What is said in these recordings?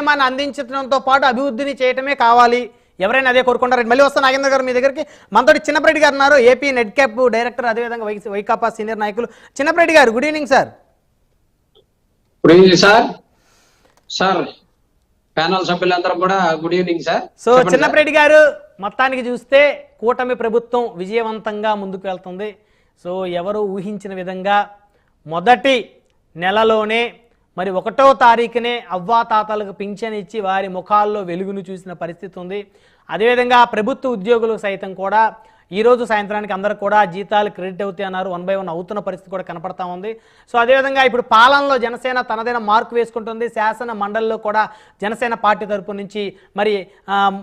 సంక్షేమాన్ని అందించడంతో పాటు అభివృద్ధిని చేయటమే కావాలి. ఎవరైనా అదే కోరుకుంటారు మళ్ళీ వస్తాను నాగేంద్ర గారు మీ దగ్గరికి. మనతోటి చిన్నప్పరెడ్డి గారు ఉన్నారు ఏపీ నెట్ క్యాప్ డైరెక్టర్ అదేవిధంగా వై వైకాపా సీనియర్ నాయకులు. చిన్నప్పరెడ్డి గారు good evening sir. Good evening sir. Sir panel సభ్యులందరూ కూడా good evening sir. So Chinnappareddy గారు మొత్తానికి చూస్తే కూటమి ప్రభుత్వం విజయవంతంగా ముందుకు వెళ్తుంది. సో ఎవరు ఊహించిన విధంగా మొదటి నెలలోనే మరి ఒకటో తారీఖునే అవ్వాతాతలకు పింఛన్ ఇచ్చి వారి ముఖాల్లో వెలుగును చూసిన పరిస్థితి ఉంది. అదేవిధంగా ప్రభుత్వ ఉద్యోగులు సైతం కూడా ఈ రోజు సాయంత్రానికి అందరూ కూడా జీతాలు క్రెడిట్ అవుతాయి అన్నారు. వన్ బై వన్ అవుతున్న పరిస్థితి కూడా కనపడతా ఉంది. సో అదేవిధంగా ఇప్పుడు పాలనలో జనసేన తనదైన మార్కు వేసుకుంటుంది. శాసన మండలిలో కూడా జనసేన పార్టీ తరపు నుంచి మరి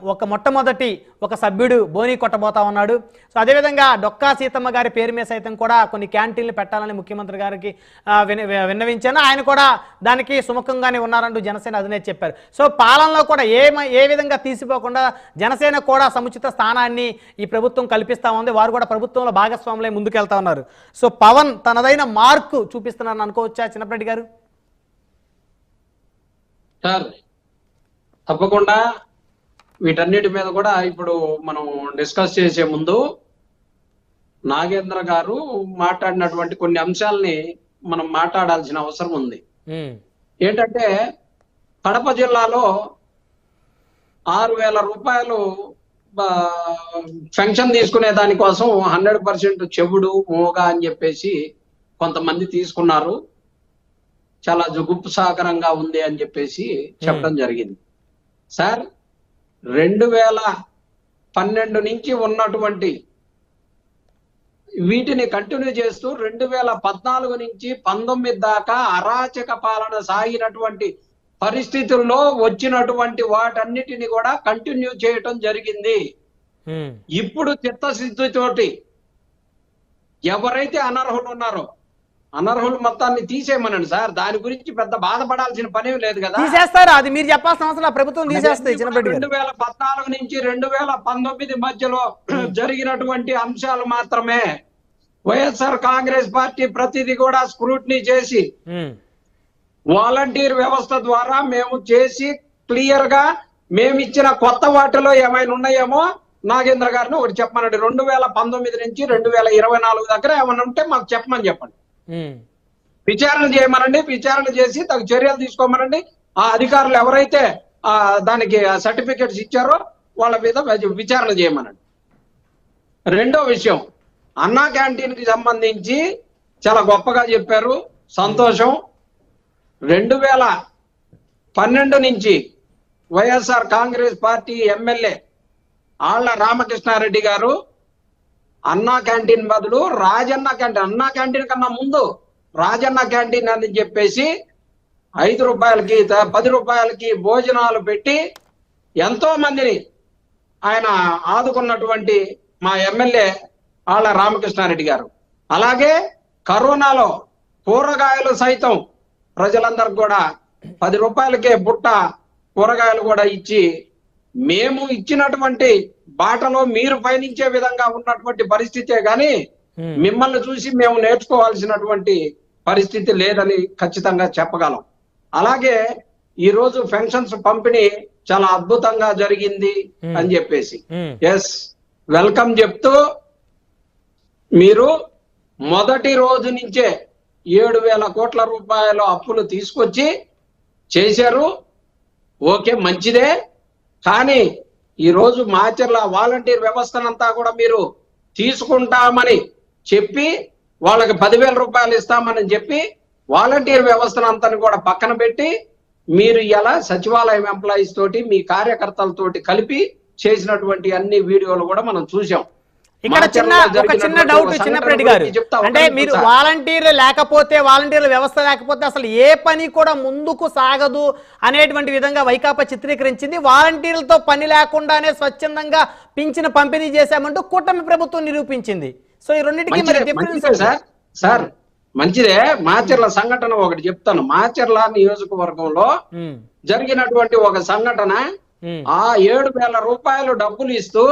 ఒక మొట్టమొదటి ఒక సభ్యుడు బోని కొట్టబోతా ఉన్నాడు. సో అదేవిధంగా డొక్కా సీతమ్మ గారి పేరు మీద సైతం కూడా కొన్ని క్యాంటీన్లు పెట్టాలని ముఖ్యమంత్రి గారికి విన- విన్నవించాను. ఆయన కూడా దానికి సుముఖంగానే ఉన్నారంటూ జనసేన అధినేత చెప్పారు. సో పాలనలో కూడా ఏ ఏ విధంగా తీసిపోకుండా జనసేన కూడా సముచిత స్థానాన్ని ఈ ప్రభుత్వం కల్పిస్తా ఉంది. వారు కూడా ప్రభుత్వంలో భాగస్వాములై ముందుకెళ్తా ఉన్నారు. సో పవన్ తనదైన మార్కు చూపిస్తున్నారని అనుకోవచ్చా చిన్నప్పటి గారు? సార్ తప్పకుండా వీటన్నిటి మీద కూడా ఇప్పుడు మనం డిస్కస్ చేసే ముందు నాగేంద్ర గారు మాట్లాడినటువంటి కొన్ని అంశాలని మనం మాట్లాడాల్సిన అవసరం ఉంది. ఏంటంటే కడప జిల్లాలో ఆరు వేల రూపాయలు పెన్షన్ తీసుకునే దానికోసం హండ్రెడ్ పర్సెంట్ చెవుడు మోగ అని చెప్పేసి కొంతమంది తీసుకున్నారు. చాలా జుగుప్సాకరంగా ఉంది అని చెప్పేసి చెప్పడం జరిగింది. సార్ రెండు వేల పన్నెండు నుంచి ఉన్నటువంటి వీటిని కంటిన్యూ చేస్తూ రెండు వేల పద్నాలుగు నుంచి పంతొమ్మిది దాకా అరాచక పాలన సాగినటువంటి పరిస్థితుల్లో వచ్చినటువంటి వాటన్నిటిని కూడా కంటిన్యూ చేయటం జరిగింది. ఇప్పుడు చిత్తశుద్ధితోటి ఎవరైతే అనర్హులు ఉన్నారో అనర్హులు మొత్తాన్ని తీసేయమనండి సార్. దాని గురించి పెద్ద బాధపడాల్సిన పని లేదు కదా. తీసేస్తారు. అది మీరు చెప్పాల్సిన అవసరం. ప్రభుత్వం తీసేస్తుంది రెండు వేల పద్నాలుగు నుంచి రెండు వేల పంతొమ్మిది మధ్యలో జరిగినటువంటి అంశాలు మాత్రమే వైఎస్ఆర్ కాంగ్రెస్ పార్టీ ప్రతిదీ కూడా స్క్రూటినీ చేసి వాలంటీర్ వ్యవస్థ ద్వారా మేము చేసి క్లియర్గా మేము ఇచ్చిన కొత్త వాటిలో ఏమైనా ఉన్నాయేమో నాగేంద్ర గారిని ఒకటి చెప్పమనండి. రెండు వేల పంతొమ్మిది నుంచి రెండు వేల ఇరవై నాలుగు దగ్గర ఏమైనా ఉంటే మాకు చెప్పమని చెప్పండి. విచారణ చేయమనండి. విచారణ చేసి తగు చర్యలు తీసుకోమనండి. ఆ అధికారులు ఎవరైతే ఆ దానికి సర్టిఫికెట్స్ ఇచ్చారో వాళ్ళ మీద విచారణ చేయమనండి. రెండో విషయం అన్నా క్యాంటీన్కి సంబంధించి చాలా గొప్పగా చెప్పారు. సంతోషం. రెండు వేల పన్నెండు నుంచి వైఎస్ఆర్ కాంగ్రెస్ పార్టీ ఎమ్మెల్యే ఆళ్ళ రామకృష్ణారెడ్డి గారు అన్నా క్యాంటీన్ బదులు రాజన్న క్యాంటీన్ అన్నా క్యాంటీన్ కన్నా ముందు రాజన్న క్యాంటీన్ అని చెప్పేసి ఐదు రూపాయలకి పది రూపాయలకి భోజనాలు పెట్టి ఎంతో మందిని ఆయన ఆదుకున్నటువంటి మా ఎమ్మెల్యే ఆళ్ళ రామకృష్ణారెడ్డి గారు. అలాగే కరోనాలో కూరగాయలు సైతం ప్రజలందరికి కూడా పది రూపాయలకే బుట్ట కూరగాయలు కూడా ఇచ్చి మేము ఇచ్చినటువంటి బాటలో మీరు పయనించే విధంగా ఉన్నటువంటి పరిస్థితే గాని. మిమ్మల్ని చూసి మేము నేర్చుకోవాల్సినటువంటి పరిస్థితి లేదని ఖచ్చితంగా చెప్పగలం. అలాగే ఈ రోజు పెన్షన్స్ పంపిణీ చాలా అద్భుతంగా జరిగింది అని చెప్పేసి. ఎస్ వెల్కమ్ చెప్తూ మీరు మొదటి రోజు నుంచే ఏడు వేల కోట్ల రూపాయల అప్పులు తీసుకొచ్చి చేశారు. ఓకే మంచిదే. కానీ ఈరోజు మాచర్ల వాలంటీర్ వ్యవస్థనంతా కూడా మీరు తీసుకుంటామని చెప్పి వాళ్ళకి పదివేల రూపాయలు ఇస్తామని చెప్పి వాలంటీర్ వ్యవస్థనంతా కూడా పక్కన పెట్టి మీరు ఇలా సచివాలయం ఎంప్లాయీస్ తోటి మీ కార్యకర్తలతోటి కలిపి చేసినటువంటి అన్ని వీడియోలు కూడా మనం చూసాం ఇక్కడ చిన్న ఒక చిన్న డౌట్ చిన్నప్పటి గారు. అంటే మీరు. వాలంటీర్లు లేకపోతే వాలంటీర్ల వ్యవస్థ లేకపోతే అసలు ఏ పని కూడా ముందుకు సాగదు అనేటువంటి విధంగా వైకాపా చిత్రీకరించింది. వాలంటీర్లతో పని లేకుండానే స్వచ్ఛందంగా పింఛను పంపిణీ చేశామంటూ కూటమి ప్రభుత్వం నిరూపించింది. సో ఈ రెండింటికి మరి సార్. మంచిదే. మాచర్ల సంఘటన ఒకటి చెప్తాను. మాచర్ల నియోజకవర్గంలో జరిగినటువంటి ఒక సంఘటన ఆ ఏడు వేల రూపాయలు డబ్బులు ఇస్తూ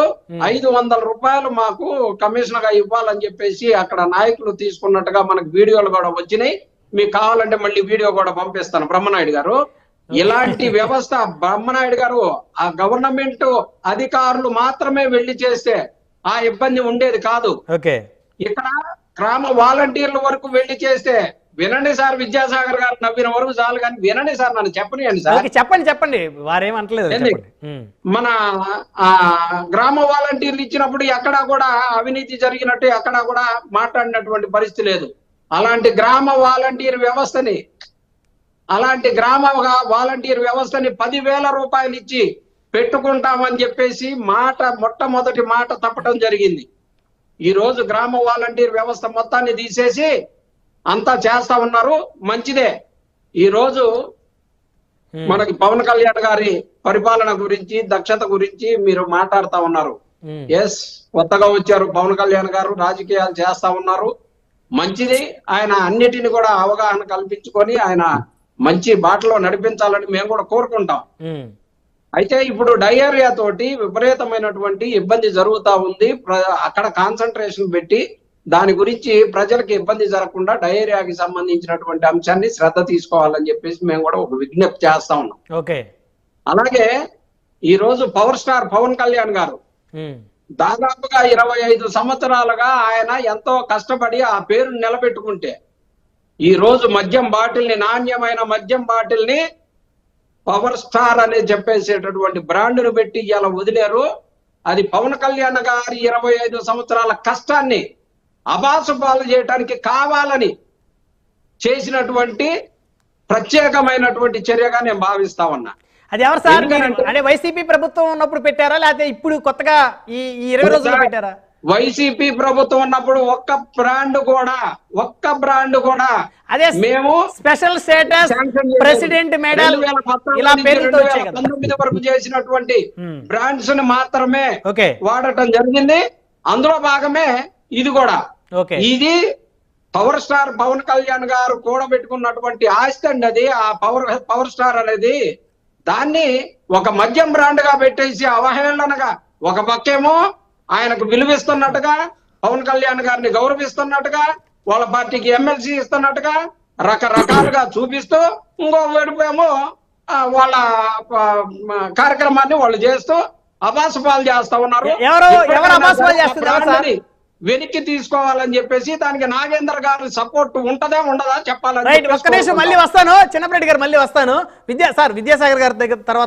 ఐదు వందల రూపాయలు మాకు కమిషనర్గా ఇవ్వాలని చెప్పేసి అక్కడ నాయకులు తీసుకున్నట్టుగా మనకు వీడియోలు కూడా వచ్చినాయి. మీకు కావాలంటే మళ్ళీ వీడియో కూడా పంపిస్తాను బ్రహ్మనాయుడు గారు. ఇలాంటి వ్యవస్థ బ్రహ్మనాయుడు గారు ఆ గవర్నమెంట్ అధికారులు మాత్రమే వెళ్ళి చేస్తే ఆ ఇబ్బంది ఉండేది కాదు. ఇక్కడ గ్రామ వాలంటీర్ల వరకు వెళ్ళి చేస్తే వినండి సార్ విద్యాసాగర్ గారు నవ్విన వరకు చాలు కానీ వినండి సార్ నన్ను చెప్పనియండి సార్. చెప్పండి చెప్పండి. వారేం అంటలేదు ఏంది? చెప్పండి. ఉమ్. మన ఆ గ్రామ వాలంటీర్లు ఇచ్చినప్పుడు ఎక్కడా కూడా అవినీతి జరిగినట్టు ఎక్కడా కూడా మాట్లాడినటువంటి పరిస్థితి లేదు. అలాంటి గ్రామ వాలంటీర్ వ్యవస్థని అలాంటి గ్రామ వాలంటీర్ వ్యవస్థని పదివేల రూపాయలు ఇచ్చి పెట్టుకుంటామని చెప్పేసి మాట మొట్టమొదటి మాట తప్పటం జరిగింది. ఈ రోజు గ్రామ వాలంటీర్ వ్యవస్థ మొత్తాన్ని తీసేసి అంతా చేస్తా ఉన్నారు మంచిదే ఈ రోజు. మనకి పవన్ కళ్యాణ్ గారి పరిపాలన గురించి దక్షత గురించి మీరు మాట్లాడుతా ఉన్నారు. ఎస్ కొత్తగా వచ్చారు పవన్ కళ్యాణ్ గారు రాజకీయాలు చేస్తా ఉన్నారు మంచిది ఆయన అన్నిటిని కూడా అవగాహన కల్పించుకొని ఆయన మంచి బాటలో నడిపించాలని మేము కూడా కోరుకుంటాం. అయితే ఇప్పుడు డయేరియా తోటి విపరీతమైనటువంటి ఇబ్బంది జరుగుతా ఉంది అక్కడ కాన్సన్ట్రేషన్ పెట్టి దాని గురించి ప్రజలకు ఇబ్బంది జరగకుండా డయేరియాకి సంబంధించినటువంటి అంశాన్ని శ్రద్ధ తీసుకోవాలని చెప్పేసి మేము కూడా ఒక విజ్ఞప్తి చేస్తా ఉన్నాం. ఓకే. అలాగే ఈ రోజు పవర్ స్టార్ పవన్ కళ్యాణ్ గారు. దాదాపుగా ఇరవై ఐదు సంవత్సరాలుగా ఆయన ఎంతో కష్టపడి ఆ పేరు నిలబెట్టుకుంటే ఈ రోజు మద్యం బాటిల్ని నాణ్యమైన మద్యం బాటిల్ని పవర్ స్టార్ అని చెప్పేసేటటువంటి బ్రాండ్ను పెట్టి ఇలా వదిలేరు. అది పవన్ కళ్యాణ్ గారి ఇరవై ఐదు సంవత్సరాల కష్టాన్ని అబాసు పాలు చేయడానికి కావాలని చేసినటువంటి ప్రత్యేకమైనటువంటి చర్యగా నేను భావిస్తా ఉన్నా. అది ఎవరు సార్? అంటే వైసీపీ ప్రభుత్వం ఉన్నప్పుడు పెట్టారా? లేకపోతే ఇప్పుడు కొత్తగా ఈ ఇరవై రోజుల్లో పెట్టారా? వైసీపీ ప్రభుత్వం ఉన్నప్పుడు ఒక్క బ్రాండ్ కూడా ఒక్క బ్రాండ్ కూడా అదే మేము స్పెషల్ స్టేటస్. ప్రెసిడెంట్ మెడల్ 2019 ఇలా పేర్లతో 2019 వరకు చేసినటువంటి ఉమ్. బ్రాండ్స్ని మాత్రమే వాడటం జరిగింది. అందులో భాగమే ఇది కూడా. ఇది పవర్ స్టార్ పవన్ కళ్యాణ్ గారు కూడబెట్టుకున్నటువంటి ఆస్తి అండి అది. ఆ పవర్ పవర్ స్టార్ అనేది దాన్ని ఒక మద్యం బ్రాండ్గా పెట్టేసి అవహేళనగా ఒక పక్కేమో ఆయనకు విలువిస్తున్నట్టుగా పవన్ కళ్యాణ్ గారిని గౌరవిస్తున్నట్టుగా వాళ్ళ పార్టీకి ఎమ్మెల్సీ ఇస్తున్నట్టుగా రకరకాలుగా చూపిస్తూ ఇంకో ఆ, వాళ్ళ కార్యక్రమాన్ని వాళ్ళు చేస్తూ అబాసుపాలు చేస్తా ఉన్నారు. ఎవరు- అబాసుపాలు చేస్తున్నారు వెనక్కి తీసుకోవాలని చెప్పేసి దానికి నాగేంద్ర గారి సపోర్ట్ ఉంటదా ఉండదా చెప్పాలని ఒక్క నిమిషం మళ్ళీ. వస్తాను చిన్నప్పటి గారు మళ్ళీ వస్తాను విద్యా సార్ విద్యాసాగర్ గారి దగ్గర తర్వాత